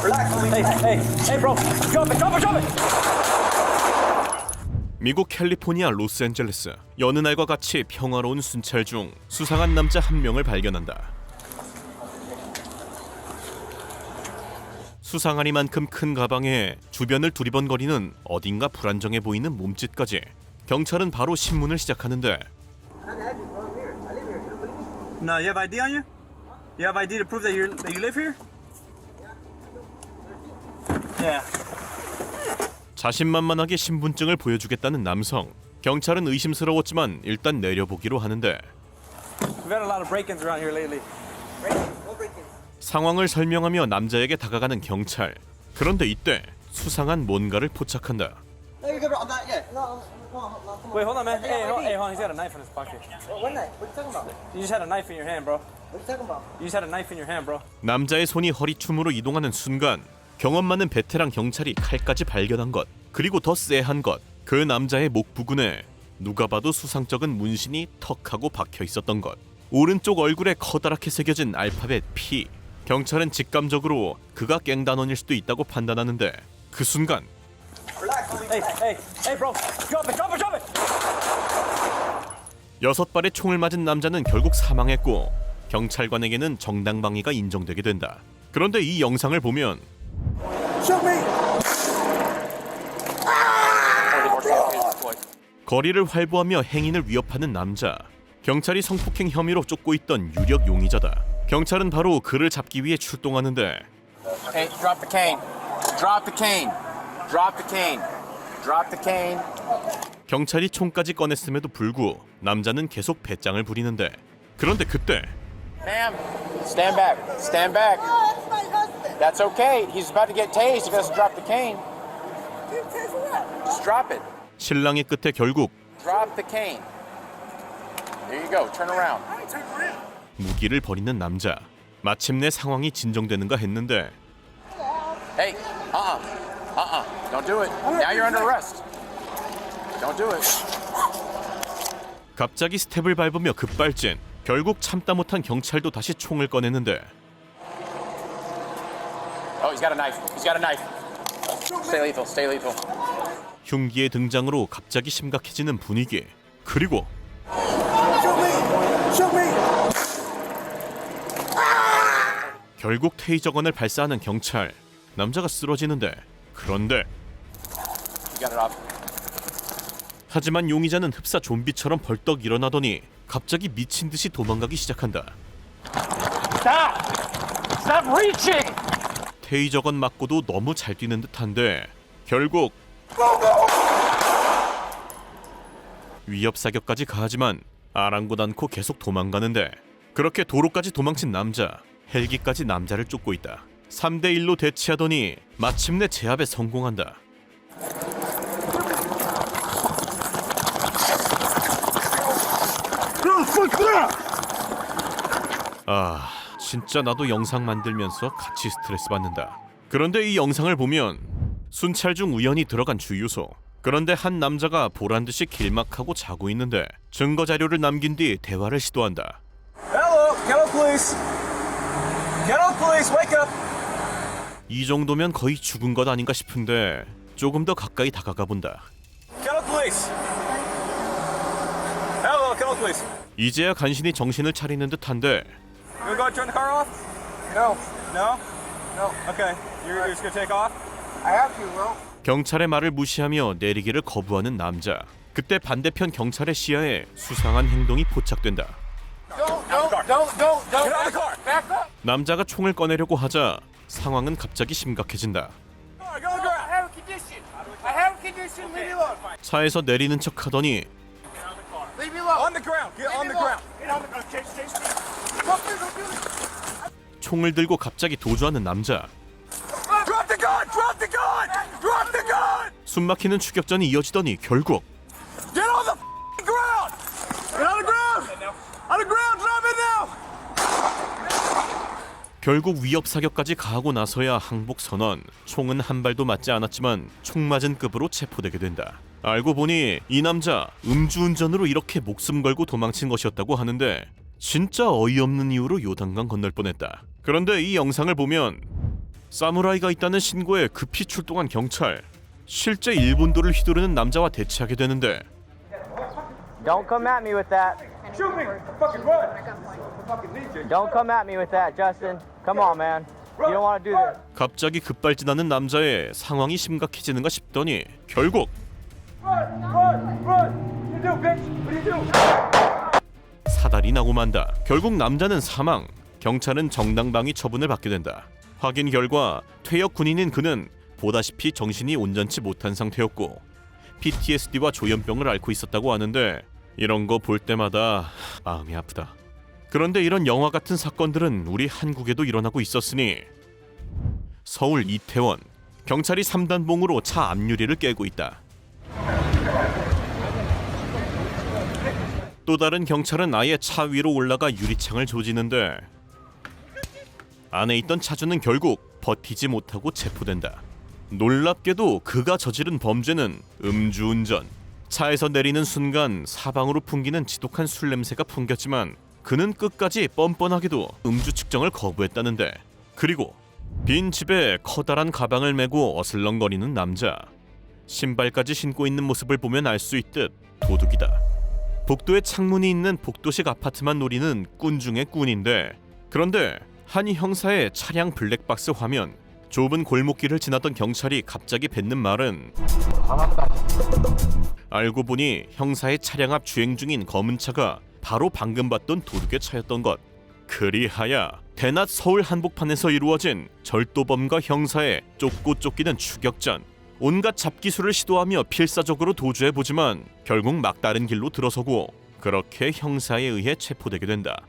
Hey, hey, hey, bro. Drop it, drop it, drop it. 미국 캘리포니아 로스앤젤레스 여느 날과 같이 평화로운 순찰 중 수상한 남자 한 명을 발견한다. 수상하니만큼 큰 가방에 주변을 두리번거리는 어딘가 불안정해 보이는 몸짓까지 경찰은 바로 신문을 시작하는데 No, you have ID on you? You have ID to prove that you live here? 자신만만하게 신분증을 보여주겠다는 남성 경찰은 의심스러웠지만 일단 내려보기로 하는데 We've had a lot of break-ins around here lately. 상황을 설명하며 남자에게 다가가는 경찰 그런데 이때 수상한 뭔가를 포착한다 No, you're good. I'm not yet. No, no, no, no. Wait, hold on, man. Hey, hold, hey, hold on. He's got a knife in his pocket. When night? What are you talking about? You just had a knife in your hand, bro. What are you talking about? You just had a knife in your hand, bro. 남자의 손이 허리춤으로 이동하는 순간 경험 많은 베테랑 경찰이 칼까지 발견한 것 그리고 더 쎄한 것 그 남자의 목 부근에 누가 봐도 수상쩍은 문신이 턱하고 박혀 있었던 것 오른쪽 얼굴에 커다랗게 새겨진 알파벳 P 경찰은 직감적으로 그가 깽단원일 수도 있다고 판단하는데 그 순간. 여섯 발의 총을 맞은 남자는 결국 사망했고 경찰관에게는 정당방위가 인정되게 된다. 그런데 이 영상을 보면 거리를 활보하며 행인을 위협하는 남자. 경찰이 성폭행 혐의로 쫓고 있던 유력 용의자다. 경찰은 바로 그를 잡기 위해 출동하는데 Hey, drop the cane. Drop the cane. Drop the cane. Drop the cane. 경찰이 총까지 꺼냈음에도 불구 남자는 계속 배짱을 부리는데 그런데 그때 Ma'am, stand back. Stand back. Oh, that's okay. He's about to get tased if he doesn't drop the cane. Just drop it. 신랑의 끝에 결국 Drop the cane. There you go. Turn around. 무기를 버리는 남자. 마침내 상황이 진정되는가 했는데 Hey, uh-uh. Uh-uh. Don't do it. Now you're under arrest. Don't do it. 갑자기 스텝을 밟으며 급발진. 결국 참다 못한 경찰도 다시 총을 꺼내는데 Oh, he's got a knife. He's got a knife. Stay lethal. Stay lethal. 흉기의 등장으로 갑자기 심각해지는 분위기. 그리고 결국 테이저건을 발사하는 경찰. 남자가 쓰러지는데 그런데. 하지만 용의자는 흡사 좀비처럼 벌떡 일어나더니 갑자기 미친 듯이 도망가기 시작한다. Stop! Stop reaching! 테이저건 맞고도 너무 잘 뛰는 듯한데 결국 위협 사격까지 가하지만 아랑곳 않고 계속 도망가는데 그렇게 도로까지 도망친 남자 헬기까지 남자를 쫓고 있다. 3대 1로 대치하더니 마침내 제압에 성공한다. 아 진짜 나도 영상 만들면서 같이 스트레스 받는다 그런데 이 영상을 보면 순찰 중 우연히 들어간 주유소 그런데 한 남자가 보란 듯이 길막하고 자고 있는데 증거 자료를 남긴 뒤 대화를 시도한다 Hello, hello, police. Hello, police, wake up. 이 정도면 거의 죽은 것 아닌가 싶은데 조금 더 가까이 다가가 본다 Hello, police. Hello, hello, police. 이제야 간신히 정신을 차리는 듯한데 You gonna go turn the car off? No. No? No. Okay. You're, you're just gonna take off? I have to, bro. 경찰의 말을 무시하며 내리기를 거부하는 남자 그때 반대편 경찰의 시야에 수상한 행동이 포착된다 Don't, don't, don't, don't, don't. Get out of the car. Back up. 남자가 총을 꺼내려고 하자 상황은 갑자기 심각해진다. Go, go, go. I have a condition. I have a condition. Leave me alone. 차에서 내리는 척 하더니 Leave me alone. On the ground. Get on the ground. Get on the ground. Chase, chase me. Don't do it, don't do it. 총을 들고 갑자기 도주하는 남자. 숨막히는 추격전이 이어지더니 결국! 결국 위협 사격까지 가하고 나서야 항복 선언. 총은 한 발도 맞지 않았지만 총 맞은 급으로 체포되게 된다. 알고 보니 이 남자 음주운전으로 이렇게 목숨 걸고 도망친 것이었다고 하는데 진짜 어이없는 이유로 요단강 건널 뻔했다. 그런데 이 영상을 보면 사무라이가 있다는 신고에 급히 출동한 경찰. 실제 일본도를 휘두르는 남자와 대치하게 되는데 Don't come at me with that. Shoot me! Fucking run! Fucking need you. Don't come at me with that, Justin. Come on, man. You don't want to do this. 갑자기 급발진하는 남자의 상황이 심각해지는가 싶더니 결국 Run! Run! Run! What you do, bitch? What you do? 사달이 나고 만다. 결국 남자는 사망. 경찰은 정당방위 처분을 받게 된다. 확인 결과 퇴역 군인인 그는 보다시피 정신이 온전치 못한 상태였고 PTSD와 조현병을 앓고 있었다고 하는데 이런 거 볼 때마다 마음이 아프다. 그런데 이런 영화 같은 사건들은 우리 한국에도 일어나고 있었으니 서울 이태원 경찰이 3단봉으로 차 앞유리를 깨고 있다. 또 다른 경찰은 아예 차 위로 올라가 유리창을 조지는데 안에 있던 차주는 결국 버티지 못하고 체포된다. 놀랍게도 그가 저지른 범죄는 음주운전. 차에서 내리는 순간 사방으로 풍기는 지독한 술 냄새가 풍겼지만 그는 끝까지 뻔뻔하게도 음주 측정을 거부했다는데 그리고 빈 집에 커다란 가방을 메고 어슬렁거리는 남자 신발까지 신고 있는 모습을 보면 알 수 있듯 도둑이다. 복도에 창문이 있는 복도식 아파트만 노리는 꾼 중의 꾼인데 그런데 한 형사의 차량 블랙박스 화면. 좁은 골목길을 지나던 경찰이 갑자기 뱉는 말은 알고 보니 형사의 차량 앞 주행 중인 검은 차가 바로 방금 봤던 도둑의 차였던 것. 그리하여 대낮 서울 한복판에서 이루어진 절도범과 형사의 쫓고 쫓기는 추격전. 온갖 잡기술을 시도하며 필사적으로 도주해 보지만 결국 막다른 길로 들어서고 그렇게 형사에 의해 체포되게 된다.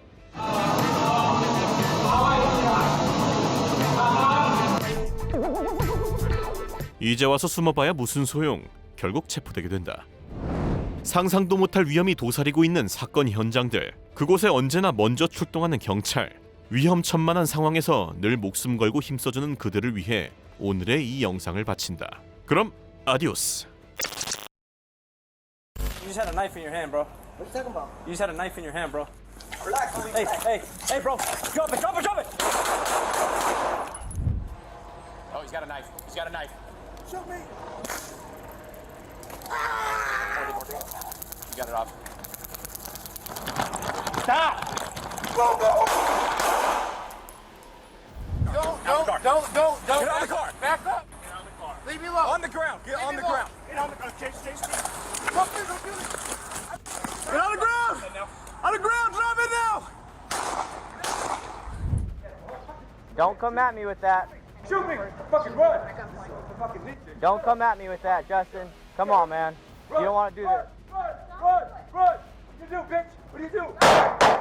이제 와서 숨어봐야 무슨 소용? 결국 체포되게 된다. 상상도 못할 위험이 도사리고 있는 사건 현장들. 그곳에 언제나 먼저 출동하는 경찰. 위험천만한 상황에서 늘 목숨 걸고 힘써주는 그들을 위해 오늘의 이 영상을 바친다. 그럼 아디오스. You just had a knife in your hand, bro. What you talking about? You just had a knife in your hand, bro. Relax. Hey, hey, hey, bro. Drop it, drop it, drop it. Oh, he's got a knife. He's got a knife. Shoot me! You got it off. Don't, don't, don't, don't, don't. Get out of the car. Back up. Get on the car. Leave me alone. On the ground. Get on the ground. Get on the ground. Chase, chase me. Fuck me, don't do this. Get on the ground. On the ground, drop it now. Don't come at me with that. Shoot me. Fucking run. Fucking need you. Don't come at me with that, Justin. Come on, man. You don't want to do this. Run, run, run. What you do, bitch? What do you do?